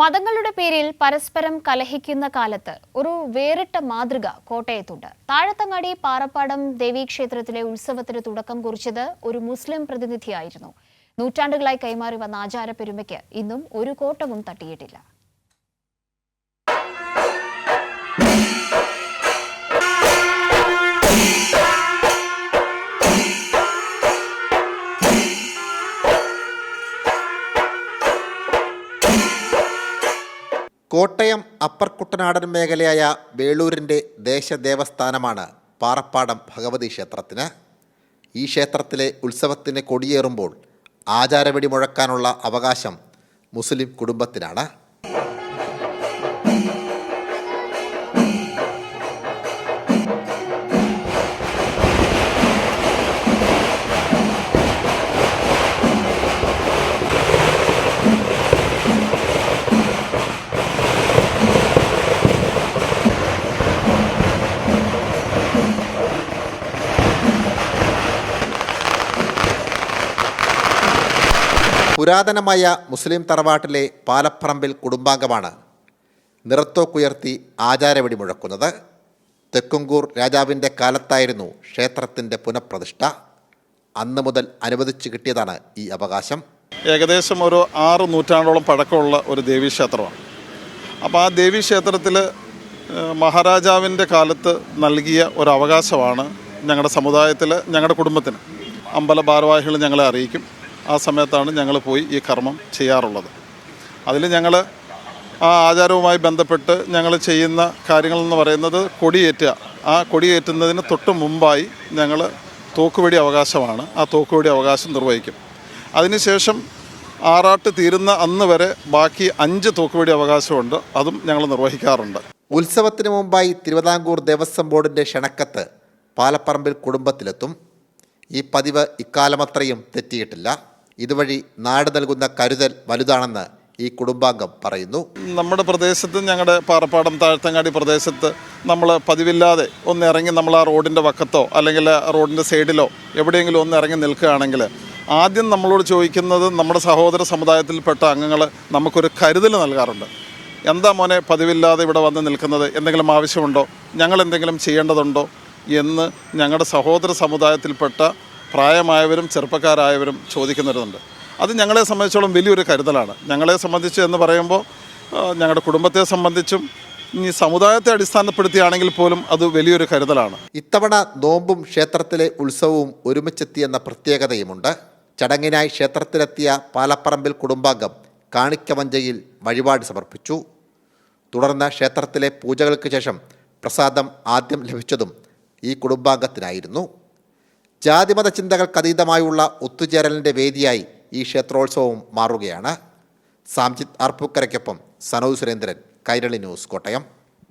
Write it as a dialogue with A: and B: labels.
A: മതങ്ങളുടെ പേരിൽ പരസ്പരം കലഹിക്കുന്ന കാലത്ത് ഒരു വേറിട്ട മാതൃക കോട്ടയത്തുണ്ട്. താഴത്തങ്ങാടി പാറപ്പാടം ദേവീക്ഷേത്രത്തിലെ ഉത്സവത്തിന് തുടക്കം കുറിച്ചത് ഒരു മുസ്ലിം പ്രതിനിധിയായിരുന്നു. നൂറ്റാണ്ടുകളായി കൈമാറി വന്ന ആചാരപ്പെരുമയ്ക്ക് ഇന്നും ഒരു കോട്ടവും തട്ടിയിട്ടില്ല.
B: കോട്ടയം അപ്പർ കുട്ടനാടൻ മേഖലയായ വേളൂരിന്റെ ദേശദേവസ്ഥാനമാണ് പാറപ്പാടം ഭഗവതി ക്ഷേത്രത്തിന്. ഈ ക്ഷേത്രത്തിലെ ഉത്സവത്തിന് കൊടിയേറുമ്പോൾ ആചാരവെടി മുഴക്കാനുള്ള അവകാശം മുസ്ലിം കുടുംബത്തിനാണ്. പുരാതനമായ മുസ്ലിം തറവാട്ടിലെ പാലപ്പറമ്പിൽ കുടുംബാംഗമാണ് നിറത്തോക്കുയർത്തി ആചാരവെടി മുഴക്കുന്നത്. തെക്കുംകൂർ രാജാവിന്റെ കാലത്തായിരുന്നു ക്ഷേത്രത്തിന്റെ പുനഃപ്രതിഷ്ഠ. അന്ന് മുതൽ അനുവദിച്ചു കിട്ടിയതാണ് ഈ അവകാശം.
C: ഏകദേശം ഒരു ആറ് നൂറ്റാണ്ടോളം പഴക്കമുള്ള ഒരു ദേവീക്ഷേത്രമാണ്. അപ്പോൾ ആ ദേവീക്ഷേത്രത്തിൽ മഹാരാജാവിന്റെ കാലത്ത് നൽകിയ ഒരു അവകാശമാണ് ഞങ്ങളുടെ സമുദായത്തിൽ ഞങ്ങളുടെ കുടുംബത്തിന്. അമ്പല ഭാരവാഹികൾ ഞങ്ങളെ അറിയിക്കും. ആ സമയത്താണ് ഞങ്ങൾ പോയി ഈ കർമ്മം ചെയ്യാറുള്ളത്. അതിൽ ഞങ്ങൾ ആ ആചാരവുമായി ബന്ധപ്പെട്ട് ഞങ്ങൾ ചെയ്യുന്ന കാര്യങ്ങളെന്ന് പറയുന്നത് കൊടിയേറ്റുക. ആ കൊടിയേറ്റുന്നതിന് തൊട്ട് മുമ്പായി ഞങ്ങൾ തോക്കുവെടി അവകാശമാണ്. ആ തോക്കുവെടി അവകാശം നിർവഹിക്കും. അതിനുശേഷം ആറാട്ട് തീരുന്ന അന്ന് വരെ ബാക്കി അഞ്ച് തോക്കുവെടി അവകാശമുണ്ട്. അതും ഞങ്ങൾ നിർവഹിക്കാറുണ്ട്.
B: ഉത്സവത്തിന് മുമ്പായി തിരുവിതാംകൂർ ദേവസ്വം ബോർഡിന്റെ ക്ഷണക്കത്ത് പാലപ്പറമ്പിൽ കുടുംബത്തിലെത്തും. ഈ പതിവ് ഇക്കാലമത്രയും തെറ്റിയിട്ടില്ല. ഇതുവഴി നാട് നൽകുന്ന കരുതൽ വലുതാണെന്ന് ഈ കുടുംബാംഗം പറയുന്നു.
C: നമ്മുടെ പ്രദേശത്ത് ഞങ്ങളുടെ പാറപ്പാടം താഴ്ത്തങ്ങാടി പ്രദേശത്ത് നമ്മൾ പതിവില്ലാതെ ഒന്ന് ഇറങ്ങി നമ്മൾ ആ റോഡിന്റെ വക്കത്തോ അല്ലെങ്കിൽ റോഡിന്റെ സൈഡിലോ എവിടെയെങ്കിലും ഒന്ന് ഇറങ്ങി നിൽക്കുകയാണെങ്കിൽ ആദ്യം നമ്മളോട് ചോദിക്കുന്നത് നമ്മുടെ സഹോദര സമുദായത്തിൽപ്പെട്ട അംഗങ്ങൾ നമുക്കൊരു കരുതൽ നൽകാറുണ്ട്. എന്താ മോനെ പതിവില്ലാതെ ഇവിടെ വന്ന് നിൽക്കുന്നത്? എന്തെങ്കിലും ആവശ്യമുണ്ടോ? ഞങ്ങൾ എന്തെങ്കിലും ചെയ്യേണ്ടതുണ്ടോ? എന്ന് ഞങ്ങളുടെ സഹോദര സമുദായത്തിൽപ്പെട്ട പ്രായമായവരും ചെറുപ്പക്കാരായവരും ചോദിക്കുന്നവരുണ്ട്. അത് ഞങ്ങളെ സംബന്ധിച്ചോളം വലിയൊരു കരുതലാണ്. ഞങ്ങളെ സംബന്ധിച്ച് എന്ന് പറയുമ്പോൾ ഞങ്ങളുടെ കുടുംബത്തെ സംബന്ധിച്ചും ഇനി സമുദായത്തെ അടിസ്ഥാനപ്പെടുത്തിയാണെങ്കിൽ പോലും അത് വലിയൊരു കരുതലാണ്.
B: ഇത്തവണ നോമ്പും ക്ഷേത്രത്തിലെ ഉത്സവവും ഒരുമിച്ചെത്തിയെന്ന പ്രത്യേകതയുമുണ്ട്. ചടങ്ങിനായി ക്ഷേത്രത്തിലെത്തിയ പാലപ്പറമ്പിൽ കുടുംബാംഗം കാണിക്കവഞ്ചയിൽ വഴിപാട് സമർപ്പിച്ചു. തുടർന്ന് ക്ഷേത്രത്തിലെ പൂജകൾക്ക് ശേഷം പ്രസാദം ആദ്യം ലഭിച്ചതും ഈ കുടുംബാംഗത്തിനായിരുന്നു. ജാതിമത ചിന്തകൾക്കതീതമായുള്ള ഒത്തുചേരലിന്റെ വേദിയായി ഈ ക്ഷേത്രോത്സവം മാറുകയാണ്. സാംജിത് അർപ്പുക്കരയ്ക്കൊപ്പം സനോജ് സുരേന്ദ്രൻ കൈരളി ന്യൂസ് കോട്ടയം.